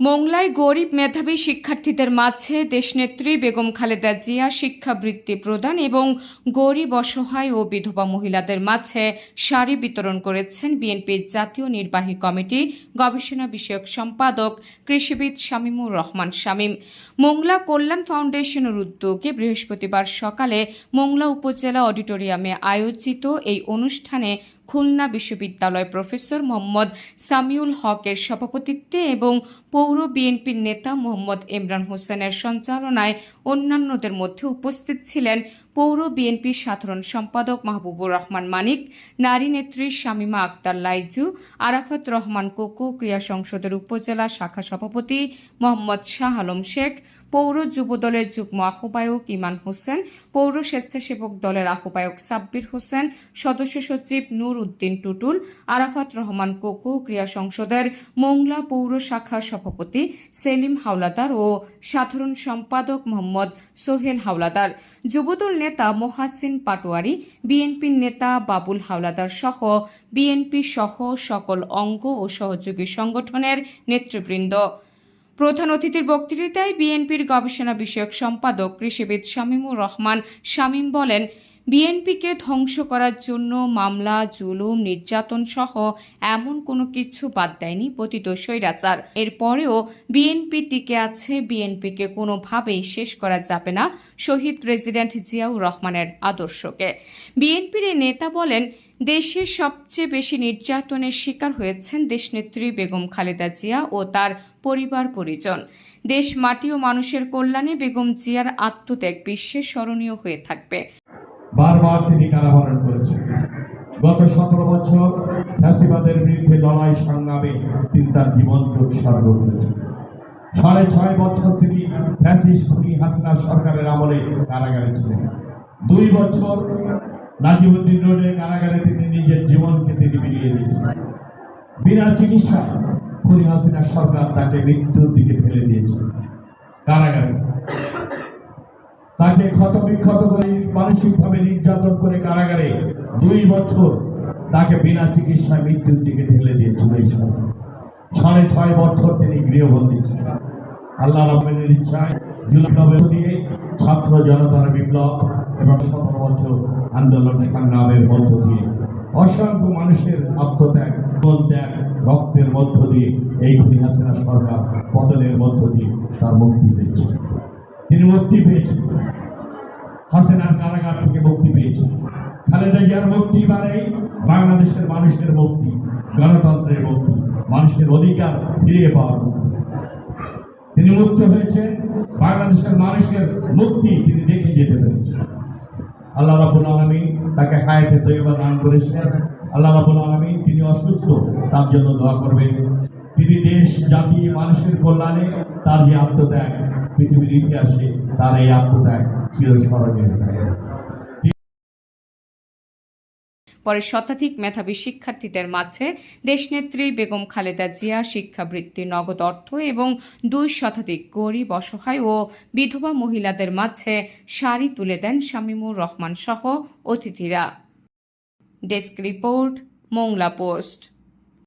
মোংলায় গরিব মেধাবী শিক্ষার্থীদের মাঝে দেশনেত্রী বেগম খালেদা জিয়া শিক্ষাবৃত্তি প্রদান এবং গরিব, অসহায় ও বিধবা মহিলাদের মাঝে শাড়ি বিতরণ করেছেন বিএনপির জাতীয় নির্বাহী কমিটি গবেষণা বিষয়ক সম্পাদক কৃষিবিদ শামীমুর রহমান শামীম। মোংলা কল্যাণ ফাউন্ডেশনের উদ্যোগে বৃহস্পতিবার সকালে মোংলা উপজেলা অডিটোরিয়ামে আয়োজিত এই অনুষ্ঠানে খুলনা বিশ্ববিদ্যালয় প্রফেসর মোহাম্মদ সামিউল হকের সভাপতিত্বে এবং পৌর বিএনপির নেতা মোহাম্মদ ইমরান হোসেনের সঞ্চালনায় অন্যান্যদের মধ্যে উপস্থিত ছিলেন পৌর বিএনপির সাধারণ সম্পাদক মাহবুবুর রহমান মানিক, নারী নেত্রী শামীমা আক্তার লাইজু, আরাফাত রহমান কোকো ক্রিয়া সংসদের উপজেলা শাখা সভাপতি মোহাম্মদ শাহ আলম শেখ পৌর যুবদলের যুগ্ম আহ্বায়ক ইমান হোসেন, পৌর স্বেচ্ছাসেবক দলের আহ্বায়ক সাব্বির হোসেন, সদস্য সচিব নূর উদ্দিন টুটুল, আরাফাত রহমান কোকো ক্রিয়া সংসদের মোংলা পৌর শাখা সভাপতি সেলিম হাওলাদার ও সাধারণ সম্পাদক মোহাম্মদ সোহেল হাওলাদার। যুবদল নেতা মোহাসিন পাটোয়ারি বিএনপির নেতা বাবুল হাওলাদার সহ বিএনপি সহ সকল অঙ্গ ও সহযোগী সংগঠনের নেতৃবৃন্দ। প্রধান অতিথির বক্তৃতায় বিএনপির গবেষণা বিষয়ক সম্পাদক কৃষিবিদ শামীমুর রহমান শামীম বলেন বিএনপিকে ধ্বংস করার জন্য মামলা, জুলুম, নির্যাতন সহ এমন কোনো কিছু বাদ দেয়নি পতিত স্বৈরাচার। এরপরেও বিএনপি টিকে আছে, বিএনপিকে কোনোভাবেই শেষ করা যাবে না শহীদ প্রেসিডেন্ট জিয়াউর রহমানের আদর্শকে। বিএনপির নেতা বলেন দেশের সবচেয়ে বেশি নির্যাতনের শিকার হয়েছেন দেশনেত্রী বেগম খালেদা জিয়া ও তার পরিবার পরিজন। দেশ মাটি ও মানুষের কল্যাণে বেগম জিয়ার আত্মত্যাগ বিশ্বে স্মরণীয় হয়ে থাকবে। বারবার তিনি কারাবরণ করেছেন। গত সতেরো বছর ফ্যাসিবাদের বিরুদ্ধে লড়াই সংগ্রামে তিনি তার জীবনকে উৎসর্গ করেছেন। সাড়ে ছয় বছর তিনি ফ্যাসিস্ট খুনি হাসিনা সরকারের আমলে কারাগারে ছিলেন। দুই বছর নাজিমুদ্দিন রোডের কারাগারে তিনি নিজের জীবনকে তিনি বিলিয়ে দিয়েছিলেন বিনা চিকিৎসা খুনি হাসিনা সরকার তাকে মৃত্যুর দিকে ফেলে দিয়েছিল কারাগারে। তাকে ক্ষত বিক্ষত করে মানসিকভাবে নির্যাতন করে কারাগারে দুই বছর তাকে বিনা চিকিৎসায় মৃত্যুর দিকে ঠেলে এই সরকার সাড়ে ছয় বছর তিনি গৃহবন্দী ছিলেন। আল্লাহ রহমানের ইচ্ছায় দিয়ে ছাত্র জনতার বিপ্লব এবং সতেরো বছর আন্দোলন সংগ্রামের মধ্য দিয়ে অসংখ্য মানুষের আত্মত্যাগ ত্যাগ রক্তের মধ্য দিয়ে এই খুনি হাসিনা সরকার পতনের মধ্য দিয়ে তার মুক্তি পেয়েছে। তিনি মুক্তি পেয়েছেন। হাসিনার কারাগার থেকে মুক্তি পেয়েছেন খালেদা জিয়ার মুক্তি মানে বাংলাদেশের মানুষের মুক্তি, গণতন্ত্রের মুক্তি, মানুষের অধিকার ফিরিয়ে পাওয়ার মুক্তি। তিনি মুক্ত হয়েছেন বাংলাদেশের মানুষের মুক্তি তিনি দেখে যেতে পেরেছেন আল্লাহ রাবুল আলমী তাকে হায়াতে তৈবা দান করেছেন। আল্লাহ রাবুল আলমী তিনি অসুস্থ, তার জন্য দোয়া করবেন। তিনি দেশ, জাতি, মানুষের কল্যাণে তার যে আত্মত্যাগ, পৃথিবীর ইতিহাসে তার এই আত্মত্যাগ চিরস্মরণীয় পরে শতাধিক মেধাবী শিক্ষার্থীদের মাঝে দেশনেত্রী বেগম খালেদা জিয়া, শিক্ষাবৃত্তি, নগদ অর্থ এবং দুই শতাধিক গরিব, অসহায় ও বিধবা মহিলাদের মাঝে শাড়ি তুলে দেন শামীমুর রহমান সহ অতিথিরা। Desk report, Mongla post.